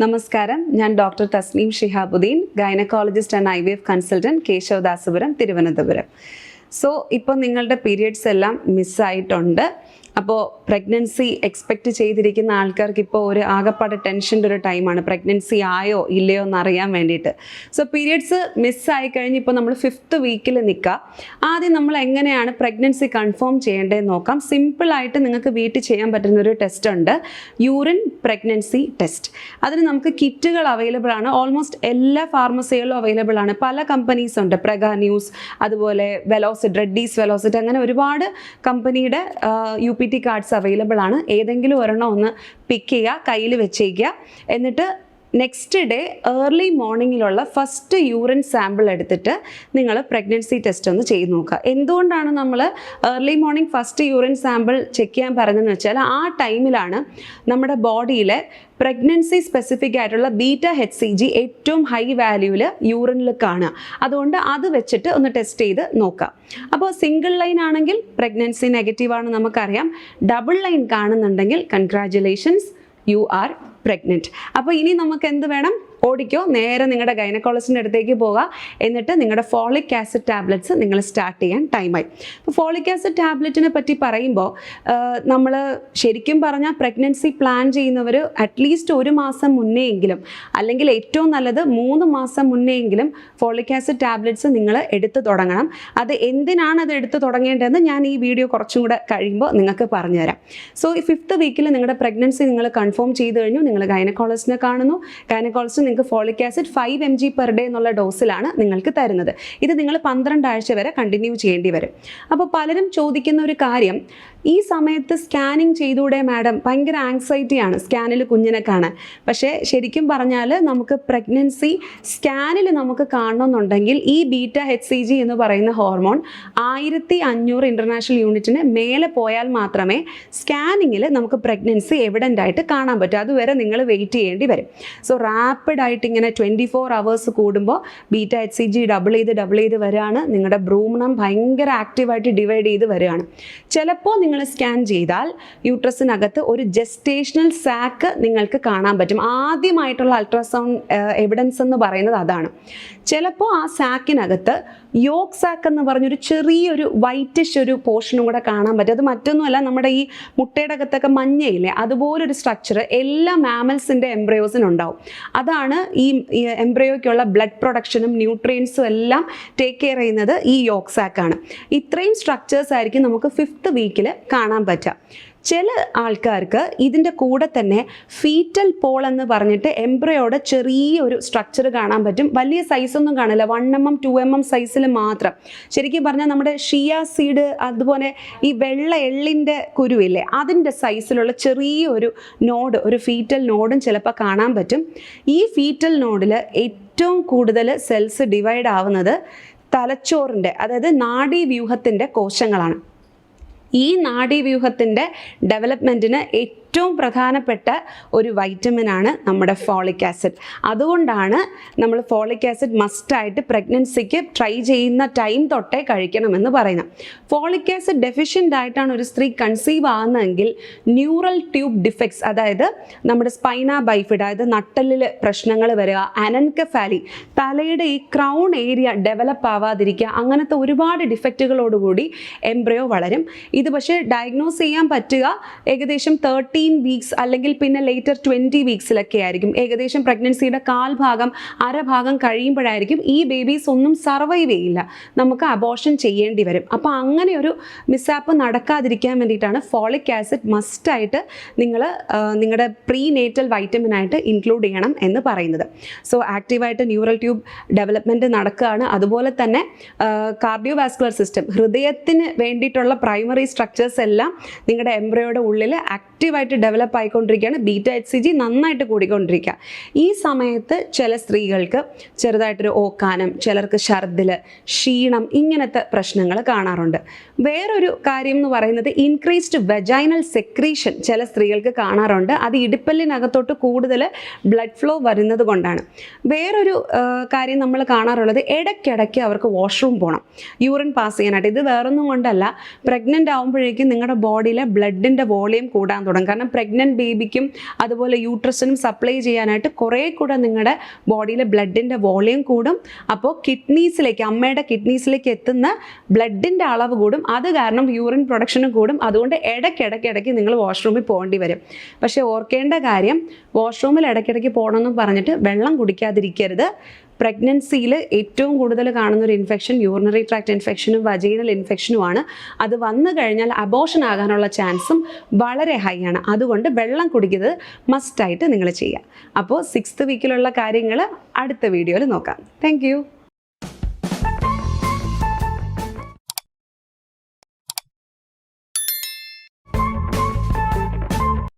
നമസ്കാരം. ഞാൻ doctor Thasneem Shihabuddeen gynaecologist and I V F consultant Kesavadasapuram Thiruvananthapuram. So ഇപ്പോൾ നിങ്ങളുടെ പീരിയഡ്സ് എല്ലാം മിസ്സായിട്ടുണ്ട് അപ്പോൾ പ്രഗ്നൻസി എക്സ്പെക്റ്റ് ചെയ്തിരിക്കുന്ന ആൾക്കാർക്ക് ഇപ്പോൾ ഒരു ആകപ്പാട് ടെൻഷന്റെ ഒരു ടൈമാണ് പ്രഗ്നൻസി ആയോ ഇല്ലയോ എന്ന് അറിയാൻ വേണ്ടിയിട്ട്. സോ പീരിയഡ്സ് മിസ്സായി കഴിഞ്ഞ് ഇപ്പോൾ നമ്മൾ ഫിഫ്ത്ത് വീക്കിൽ നിൽക്കുക ആദ്യം നമ്മൾ എങ്ങനെയാണ് പ്രഗ്നൻസി കൺഫേം ചെയ്യേണ്ടതെന്ന് നോക്കാം. സിമ്പിളായിട്ട് നിങ്ങൾക്ക് വീട്ടിൽ ചെയ്യാൻ പറ്റുന്ന ഒരു ടെസ്റ്റ് ഉണ്ട്. യൂറിൻ പ്രഗ്നൻസി ടെസ്റ്റ് അതിന് നമുക്ക് കിറ്റുകൾ അവൈലബിൾ ആണ്. ഓൾമോസ്റ്റ് എല്ലാ ഫാർമസികളിലും അവൈലബിൾ ആണ്. പല കമ്പനീസ് ഉണ്ട്. പ്രഗ ന്യൂസ് അതുപോലെ വെലോസിറ്റ് റെഡ്ഡീസ് വെലോസിറ്റ് അങ്ങനെ ഒരുപാട് കമ്പനിയുടെ U P T cards available ആണ്. ഏതെങ്കിലും ഒരെണ്ണം ഒന്ന് പിക്ക് ചെയ്യുക കയ്യിൽ വെച്ചേക്കുക. എന്നിട്ട് നെക്സ്റ്റ് ഡേ ഏർലി മോർണിംഗിലുള്ള ഫസ്റ്റ് യൂറിൻ സാമ്പിൾ എടുത്തിട്ട് നിങ്ങൾ പ്രഗ്നൻസി ടെസ്റ്റ് ഒന്ന് ചെയ്ത് നോക്കുക. എന്തുകൊണ്ടാണ് നമ്മൾ early morning first urine sample check ചെയ്യാൻ പറഞ്ഞതെന്ന് വെച്ചാൽ ആ ടൈമിലാണ് നമ്മുടെ ബോഡിയിലെ പ്രഗ്നൻസി സ്പെസിഫിക് ആയിട്ടുള്ള ബീറ്റ ഹെച്ച് സി ജി ഏറ്റവും ഹൈ വാല്യൂവിൽ യൂറിനിൽ കാണുക. അതുകൊണ്ട് അത് വെച്ചിട്ട് ഒന്ന് ടെസ്റ്റ് ചെയ്ത് നോക്കാം അപ്പോൾ സിംഗിൾ ലൈൻ ആണെങ്കിൽ പ്രഗ്നൻസി നെഗറ്റീവ് ആണ് നമുക്കറിയാം. ഡബിൾ ലൈൻ കാണുന്നുണ്ടെങ്കിൽ കൺഗ്രാറ്റുലേഷൻസ് യു ആർ പ്രഗ്നന്റ് അപ്പോൾ ഇനി നമുക്ക് എന്ത് വേണം? ഓടിക്കോ. നേരെ നിങ്ങളുടെ ഗൈനക്കോളജിന്റെ അടുത്തേക്ക് പോവുക എന്നിട്ട് നിങ്ങളുടെ ഫോളിക് ആസിഡ് ടാബ്ലറ്റ്സ് നിങ്ങൾ സ്റ്റാർട്ട് ചെയ്യാൻ ടൈമായി അപ്പോൾ ഫോളിക് ആസിഡ് ടാബ്ലറ്റിനെ പറ്റി പറയുമ്പോൾ നമ്മൾ ശരിക്കും പറഞ്ഞാൽ പ്രഗ്നൻസി പ്ലാൻ ചെയ്യുന്നവർ അറ്റ്ലീസ്റ്റ് ഒരു മാസം മുന്നേ എങ്കിലും അല്ലെങ്കിൽ ഏറ്റവും നല്ലത് മൂന്ന് മാസം മുന്നേ എങ്കിലും ഫോളിക് ആസിഡ് ടാബ്ലറ്റ്സ് നിങ്ങൾ എടുത്തു തുടങ്ങണം. അത് എന്തിനാണ് അത് എടുത്ത് തുടങ്ങേണ്ടതെന്ന് ഞാൻ ഈ വീഡിയോ കുറച്ചും കൂടെ കഴിയുമ്പോൾ നിങ്ങൾക്ക് പറഞ്ഞുതരാം. സോ ഈ ഫിഫ്ത്ത് വീക്കിൽ നിങ്ങളുടെ പ്രഗ്നൻസി നിങ്ങൾ കൺഫേം ചെയ്ത് കഴിഞ്ഞു. നിങ്ങൾ ഗൈനക്കോളജിനെ കാണുന്നു. ഗൈനക്കോളജിസ്റ്റ് നിങ്ങൾക്ക് folic acid five M G per day എന്നുള്ള ഡോസിലാണ് നിങ്ങൾക്ക് തരുന്നത്. ഇത് നിങ്ങൾ പന്ത്രണ്ട് ആഴ്ച വരെ കണ്ടിന്യൂ ചെയ്യേണ്ടി വരും. അപ്പോൾ പലരും ചോദിക്കുന്ന ഒരു കാര്യം ഈ സമയത്ത് സ്കാനിങ് ചെയ്തുകൂടെ മാഡം ഭയങ്കര ആങ്സൈറ്റിയാണ് സ്കാനിൽ കുഞ്ഞിനെ കാണാൻ. പക്ഷേ ശരിക്കും പറഞ്ഞാൽ നമുക്ക് പ്രഗ്നൻസി സ്കാനിൽ നമുക്ക് കാണണമെന്നുണ്ടെങ്കിൽ ഈ ബീറ്റ എച്ച് സി ജി എന്ന് പറയുന്ന ഹോർമോൺ ആയിരത്തി അഞ്ഞൂറ് ഇന്റർനാഷണൽ യൂണിറ്റിന് മേലെ പോയാൽ മാത്രമേ സ്കാനിങ്ങിൽ നമുക്ക് പ്രഗ്നൻസി എവിഡന്റ് ആയിട്ട് കാണാൻ പറ്റൂ. അതുവരെ നിങ്ങൾ വെയിറ്റ് ചെയ്യേണ്ടി വരും. സോ റാപ്പിഡ് ആയിട്ട് ഇങ്ങനെ ട്വന്റി ഫോർ അവേഴ്സ് കൂടുമ്പോൾ beta H C G double ചെയ്ത് ഡബിൾ ചെയ്ത് വരികയാണ്. നിങ്ങളുടെ ഭ്രൂമണം ഭയങ്കര ആക്റ്റീവായിട്ട് ഡിവൈഡ് ചെയ്ത് വരികയാണ്. ചിലപ്പോൾ നിങ്ങൾ സ്കാൻ ചെയ്താൽ യൂട്രസിനകത്ത് ഒരു ജസ്റ്റേഷണൽ സാക്ക് നിങ്ങൾക്ക് കാണാൻ പറ്റും. ആദ്യമായിട്ടുള്ള അൾട്രാസൗണ്ട് എവിഡൻസ് എന്ന് പറയുന്നത് അതാണ്. ചിലപ്പോൾ ആ സാക്കിനകത്ത് യോഗ് സാക്ക് എന്ന് പറഞ്ഞൊരു ചെറിയൊരു വൈറ്റിഷ് ഒരു പോർഷനും കൂടെ കാണാൻ പറ്റും. അത് മറ്റൊന്നുമല്ല നമ്മുടെ ഈ മുട്ടയുടെ അകത്തൊക്കെ മഞ്ഞയില്ലേ അതുപോലൊരു സ്ട്രക്ചർ എല്ലാ മാമൽസിന്റെ എംബ്രയോസിനുണ്ടാവും അതാണ് ഈ എംബ്രയോയ്ക്കുള്ള ബ്ലഡ് പ്രൊഡക്ഷനും ന്യൂട്രിയൻസും എല്ലാം ടേക്ക് കെയർ ചെയ്യുന്നത് ഈ യോഗ് സാക്കാണ് ഇത്രയും സ്ട്രക്ചേഴ്സ് ആയിരിക്കും നമുക്ക് ഫിഫ്ത്ത് വീക്കിൽ കാണാൻ പറ്റുക ചില ആൾക്കാർക്ക് ഇതിന്റെ കൂടെ തന്നെ ഫീറ്റൽ പോൾ എന്ന് പറഞ്ഞിട്ട് എംബ്രയോടെ ചെറിയൊരു സ്ട്രക്ചർ കാണാൻ പറ്റും. വലിയ സൈസൊന്നും കാണില്ല. One M M two M M സൈസിൽ മാത്രം. ശരിക്കും പറഞ്ഞാൽ നമ്മുടെ ഷിയ സീഡ് അതുപോലെ ഈ വെള്ള എള്ളിന്റെ കുരുവില്ലേ അതിന്റെ സൈസിലുള്ള ചെറിയൊരു നോഡ് ഒരു ഫീറ്റൽ നോഡും ചിലപ്പോൾ കാണാൻ പറ്റും. ഈ ഫീറ്റൽ നോഡിൽ ഏറ്റവും കൂടുതൽ സെൽസ് ഡിവൈഡ് ആവുന്നത് തലച്ചോറിന്റെ അതായത് നാഡീവ്യൂഹത്തിന്റെ കോശങ്ങളാണ്. ഈ നാഡീവ്യൂഹത്തിന്റെ ഡെവലപ്മെന്റിന് ഏറ്റവും പ്രധാനപ്പെട്ട ഒരു വൈറ്റമിനാണ് നമ്മുടെ ഫോളിക് ആസിഡ് അതുകൊണ്ടാണ് നമ്മൾ ഫോളിക് ആസിഡ് മസ്റ്റായിട്ട് പ്രഗ്നൻസിക്ക് ട്രൈ ചെയ്യുന്ന ടൈം തൊട്ടേ കഴിക്കണമെന്ന് പറയുന്നത്. ഫോളിക് ആസിഡ് ഡെഫിഷ്യന്റ് ആയിട്ടാണ് ഒരു സ്ത്രീ കൺസീവ് ആകുന്നതെങ്കിൽ ന്യൂറൽ ട്യൂബ് ഡിഫക്ട്സ് അതായത് നമ്മുടെ സ്പൈന ബൈഫിഡ് അതായത് നട്ടലിൽ പ്രശ്നങ്ങൾ വരിക അനൻകഫാലി തലയുടെ ഈ ക്രൗൺ ഏരിയ ഡെവലപ്പ് ആവാതിരിക്കുക അങ്ങനത്തെ ഒരുപാട് ഡിഫക്റ്റുകളോടുകൂടി എംബ്രയോ വളരും. ഇത് പക്ഷേ ഡയഗ്നോസ് ചെയ്യാൻ പറ്റുക ഏകദേശം തേർട്ടീൻ വീക്സ് അല്ലെങ്കിൽ പിന്നെ ലേറ്റർ ട്വന്റി വീക്സിലൊക്കെ ആയിരിക്കും. ഏകദേശം പ്രഗ്നൻസിയുടെ കാൽഭാഗം അരഭാഗം കഴിയുമ്പോഴായിരിക്കും ഈ ബേബീസ് ഒന്നും സർവൈവ് ചെയ്യില്ല. നമുക്ക് അബോർഷൻ ചെയ്യേണ്ടി വരും. അപ്പോൾ അങ്ങനെ ഒരു മിസ്സാപ്പ് നടക്കാതിരിക്കാൻ വേണ്ടിയിട്ടാണ് ഫോളിക് ആസിഡ് മസ്റ്റായിട്ട് നിങ്ങൾ നിങ്ങളുടെ പ്രീ നേറ്റൽ വൈറ്റമിനായിട്ട് ഇൻക്ലൂഡ് ചെയ്യണം എന്ന് പറയുന്നത്. സോ ആക്റ്റീവായിട്ട് ന്യൂറൽ ട്യൂബ് ഡെവലപ്മെന്റ് നടക്കുകയാണ് അതുപോലെ തന്നെ കാർഡിയോവാസ്കുലർ സിസ്റ്റം ഹൃദയത്തിന് വേണ്ടിയിട്ടുള്ള പ്രൈമറി സ്ട്രക്ചേഴ്സ് എല്ലാം നിങ്ങളുടെ എംബ്രയോയുടെ ഉള്ളിൽ ആക്റ്റീവായിട്ട് ഡെവലപ്പ് ആയിക്കൊണ്ടിരിക്കുകയാണ്. ബീറ്റ എച്ച് സി ജി നന്നായിട്ട് കൂടിക്കൊണ്ടിരിക്കുക. ഈ സമയത്ത് ചില സ്ത്രീകൾക്ക് ചെറുതായിട്ടൊരു ഓക്കാനം ചിലർക്ക് ഛർദിൽ ക്ഷീണം ഇങ്ങനത്തെ പ്രശ്നങ്ങൾ കാണാറുണ്ട്. വേറൊരു കാര്യം എന്ന് പറയുന്നത് ഇൻക്രീസ്ഡ് വെജൈനൽ സെക്രീഷൻ ചില സ്ത്രീകൾക്ക് കാണാറുണ്ട്. അത് ഇടുപ്പല്ലിനകത്തോട്ട് കൂടുതൽ ബ്ലഡ് ഫ്ലോ വരുന്നത് കൊണ്ടാണ്. വേറൊരു കാര്യം നമ്മൾ കാണാറുള്ളത് ഇടയ്ക്കിടയ്ക്ക് അവർക്ക് വാഷ്റൂം പോകണം യൂറിൻ പാസ് ചെയ്യാനായിട്ട്. ഇത് വേറൊന്നും കൊണ്ടല്ല. പ്രഗ്നന്റ് ആകുമ്പോഴേക്കും നിങ്ങളുടെ ബോഡിയിലെ ബ്ലഡിന്റെ വോളിയം കൂടാൻ തുടങ്ങും. കാരണം പ്രഗ്നന്റ് ബേബിക്കും അതുപോലെ യൂട്രസിനും സപ്ലൈ ചെയ്യാനായിട്ട് കുറേ കൂടെ നിങ്ങളുടെ ബോഡിയിലെ ബ്ലഡിന്റെ വോളിയം കൂടും. അപ്പോൾ കിഡ്നീസിലേക്ക് അമ്മയുടെ കിഡ്നീസിലേക്ക് എത്തുന്ന ബ്ലഡിന്റെ അളവ് കൂടും. അത് കാരണം യൂറിൻ പ്രൊഡക്ഷനും കൂടും. അതുകൊണ്ട് ഇടയ്ക്കിടയ്ക്ക് ഇടയ്ക്ക് നിങ്ങൾ വാഷ്റൂമിൽ പോകേണ്ടി വരും. പക്ഷേ ഓർക്കേണ്ട കാര്യം വാഷ്റൂമിൽ ഇടയ്ക്കിടയ്ക്ക് പോകണമെന്ന് പറഞ്ഞിട്ട് വെള്ളം കുടിക്കാതിരിക്കരുത്. പ്രഗ്നൻസിയിൽ ഏറ്റവും കൂടുതൽ കാണുന്ന ഒരു ഇൻഫെക്ഷൻ യൂറിനറി ട്രാക്ട് ഇൻഫെക്ഷനും വജൈനൽ ഇൻഫെക്ഷനുമാണ് അത് വന്നു കഴിഞ്ഞാൽ അബോഷൻ ആകാനുള്ള ചാൻസും വളരെ ഹൈ ആണ്. അതുകൊണ്ട് വെള്ളം കുടിക്കുന്നത് മസ്റ്റായിട്ട് നിങ്ങൾ ചെയ്യുക. അപ്പോൾ സിക്സ്ത് വീക്കിലുള്ള കാര്യങ്ങൾ അടുത്ത വീഡിയോയിൽ നോക്കാം. താങ്ക്